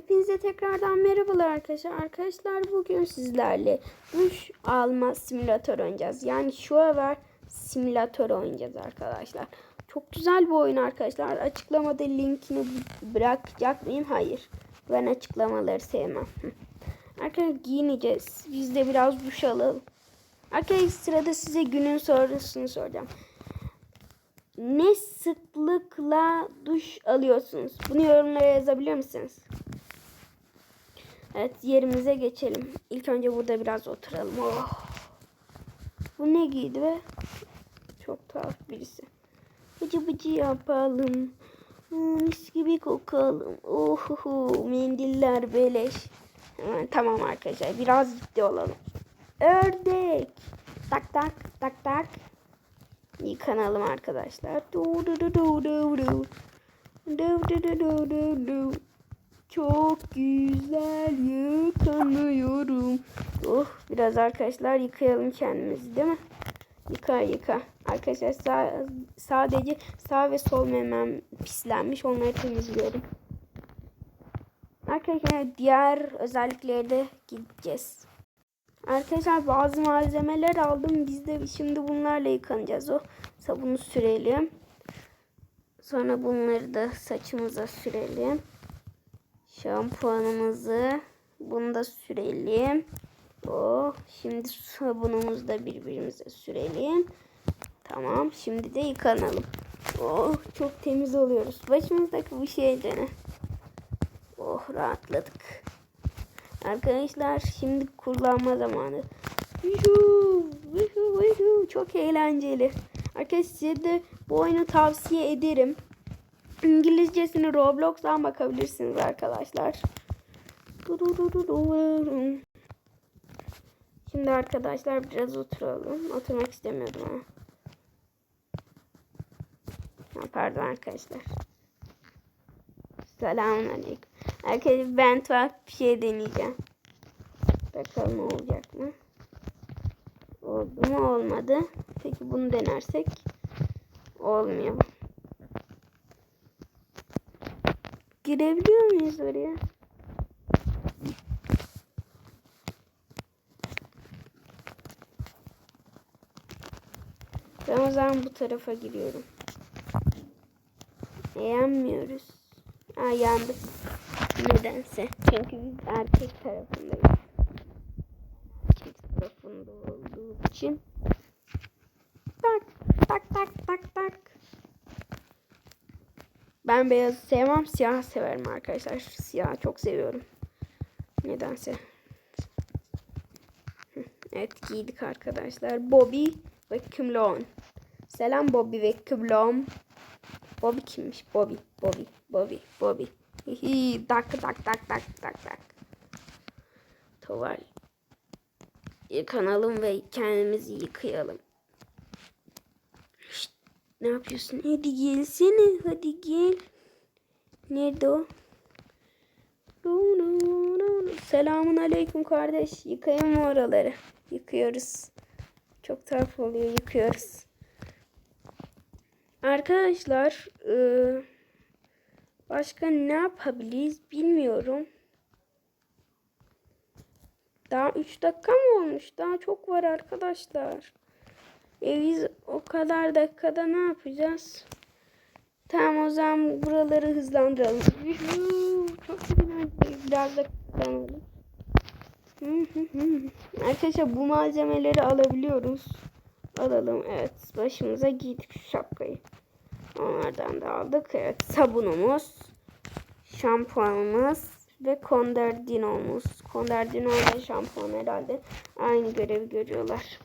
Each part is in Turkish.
Hepinize tekrardan merhabalar arkadaşlar. Arkadaşlar bugün sizlerle duş alma simülatör oynayacağız. Yani şu var simülatör oynayacağız arkadaşlar. Çok güzel bir oyun arkadaşlar. Açıklamada linkini bırakacak mıyım? Hayır. Ben açıklamaları sevmem. Arkadaşlar giyineceğiz. Biz de biraz duş alalım. Arkadaşlar sırada size günün sorusunu soracağım. Ne sıklıkla duş alıyorsunuz? Bunu yorumlara yazabilir misiniz? Evet yerimize geçelim. İlk önce burada biraz oturalım. Oh. Bu ne giydi be? Çok tuhaf birisi. Bıcı bıcı yapalım. Mis gibi kokalım. Ohuhu mendiller beleş. Tamam arkadaşlar biraz ciddi olalım. Ördek. Tak tak tak tak. Yıkanalım arkadaşlar. Du du du du du du. Du du du du du du. Çok güzel yıkanıyorum. Oh biraz arkadaşlar yıkayalım kendimizi değil mi? Yıka yıka. Arkadaşlar sağ, sadece sağ ve sol memem pislenmiş. Onları temizliyorum. Arkadaşlar diğer özelliklere de gideceğiz. Arkadaşlar bazı malzemeler aldım. Biz de şimdi bunlarla yıkanacağız. O sabunu sürelim. Sonra bunları da saçımıza sürelim. Şampuanımızı bunu da sürelim. Oh, şimdi sabunumuzu da birbirimize sürelim. Tamam, şimdi de yıkanalım. Oh, çok temiz oluyoruz. Başımızdaki bu şeyden. Oh, rahatladık. Arkadaşlar şimdi kullanma zamanı. Çok eğlenceli. Arkadaşlar size de bu oyunu tavsiye ederim. İngilizcesini Roblox'tan bakabilirsiniz arkadaşlar. Şimdi arkadaşlar biraz oturalım. Oturmak istemiyordum ama. Ha, pardon arkadaşlar. Selamun aleyküm. Arkadaşlar ben tuhaf bir şey deneyeceğim. Bakalım olacak mı? Oldu mu olmadı. Peki bunu denersek olmuyor. Girebiliyor muyuz oraya? Ben o zaman bu tarafa giriyorum. Yanmıyoruz. Aa yandık. Nedense. Çünkü biz erkek tarafındayız. Erkek tarafında olduğu için. Tak tak tak tak tak. Ben beyaz sevmem. Siyah severim arkadaşlar. Siyah çok seviyorum. Nedense. Evet giydik arkadaşlar. Bobby ve Kümlon. Selam Bobby ve Kümlon. Bobby kimmiş? Bobby, Bobby, Bobby, Bobby. Hihi, tak tak tak tak tak tak. Tuval. Yıkanalım ve kendimizi yıkayalım. Ne yapıyorsun? Hadi gelsene. Hadi gel. Nerede o? Selamun aleyküm kardeş. Yıkayın mı oraları? Yıkıyoruz. Çok tuhaf oluyor. Yıkıyoruz. Arkadaşlar e, başka ne yapabiliriz bilmiyorum. Daha 3 dakika mı olmuş? Daha çok var arkadaşlar. E biz o kadar dakikada ne yapacağız? Tamam o zaman buraları hızlandıralım. Çok güzel. Biraz da hızlandıralım. Arkadaşlar bu malzemeleri alabiliyoruz. Alalım. Evet. Başımıza giydik şu şapkayı. Onlardan da aldık. Evet. Sabunumuz. Şampuanımız. Ve konderdinomuz. Konderdino ve şampuan herhalde. Aynı görevi görüyorlar.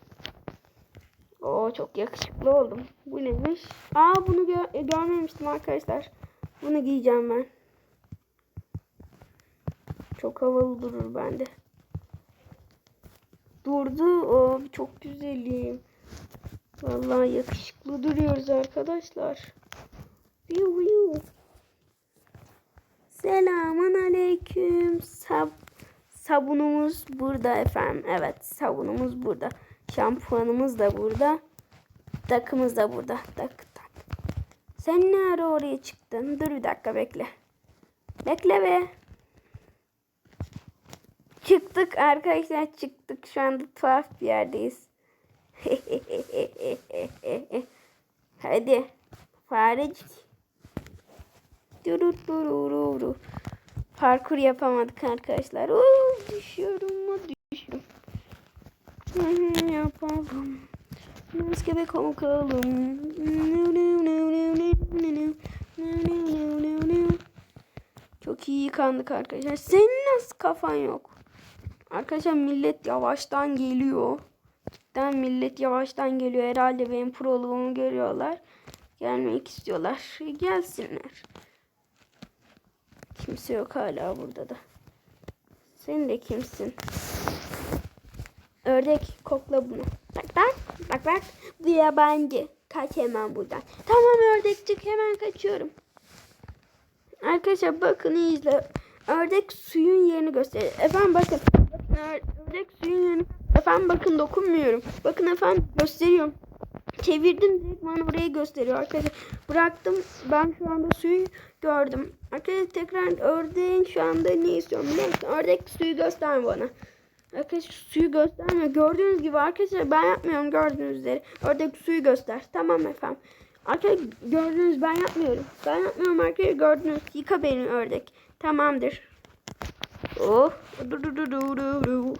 Oo çok yakışıklı oldum. Bu neymiş? Aa bunu gö görmemiştim arkadaşlar. Bunu giyeceğim ben. Çok havalı durur bende. Durdu. Oo çok güzelim. Vallahi yakışıklı duruyoruz arkadaşlar. Viu viu. Selamun aleyküm. Sab sabunumuz burada efendim. Evet sabunumuz burada. Şampuanımız da burada. Takımız da burada. Tak tak. Sen ne ara oraya çıktın? Dur bir dakika bekle. Bekle be. Çıktık arkadaşlar çıktık. Şu anda tuhaf bir yerdeyiz. Hadi farecik. Parkur yapamadık arkadaşlar. Oo, düşüyorum mu düşüyorum. Yapalım. Maske ve kokalım. Çok iyi yıkandık arkadaşlar. Senin nasıl kafan yok? Arkadaşlar millet yavaştan geliyor. Cidden millet yavaştan geliyor. Herhalde benim proluğumu görüyorlar. Gelmek istiyorlar. Gelsinler. Kimse yok hala burada da. Sen de kimsin? Ördek kokla bunu. Bak bak bak bak. Bu yabancı. Kaç hemen buradan. Tamam ördekçik hemen kaçıyorum. Arkadaşlar bakın izle. Ördek suyun yerini gösteriyor. Efendim bakın. Bakın ör- ördek suyun yerini. Efendim bakın dokunmuyorum. Bakın efendim gösteriyorum. Çevirdim direkt bana orayı gösteriyor arkadaşlar. Bıraktım ben şu anda suyu gördüm. Arkadaşlar tekrar ördeğin şu anda ne istiyorum musun? Ördek suyu gösterme bana. Arkadaşlar suyu göstermiyor. Gördüğünüz gibi arkadaşlar ben yapmıyorum gördüğünüz üzere. Ördek suyu göster. Tamam efendim. Arkadaşlar gördünüz ben yapmıyorum. Ben yapmıyorum arkadaşlar gördünüz. Yıka beni ördek. Tamamdır. Oh. Du du du du du du.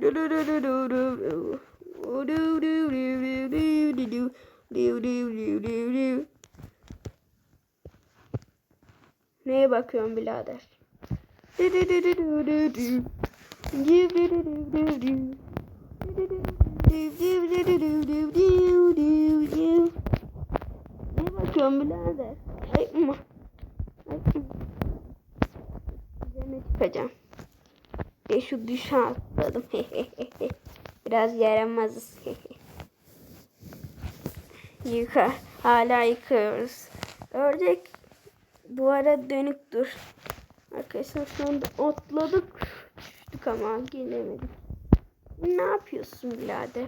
Du du du du du du du. Du du du du du du du du. Du du du. Neye bakıyorsun birader? Du du du du du du ne bakıyorsun birader? Ayıp mı? Ayıp mı? Çıkacağım. Ve şu düşe atladım. Biraz yaramazız. Yıka. Hala yıkıyoruz. Ördek duvara dönük dur. Arkadaşlar şu anda otladık. Düştük ama gelemedik. Ne yapıyorsun birader?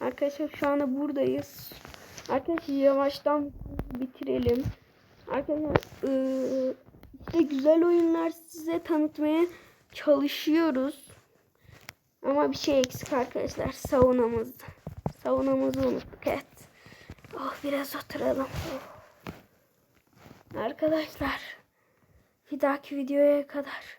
Arkadaşlar şu anda buradayız. Arkadaşlar yavaştan bitirelim. Arkadaşlar ıı, işte güzel oyunlar size tanıtmaya çalışıyoruz. Ama bir şey eksik arkadaşlar. Saunamız. Saunamızı unuttuk evet. Oh biraz oturalım. Oh. Arkadaşlar bir dahaki videoya kadar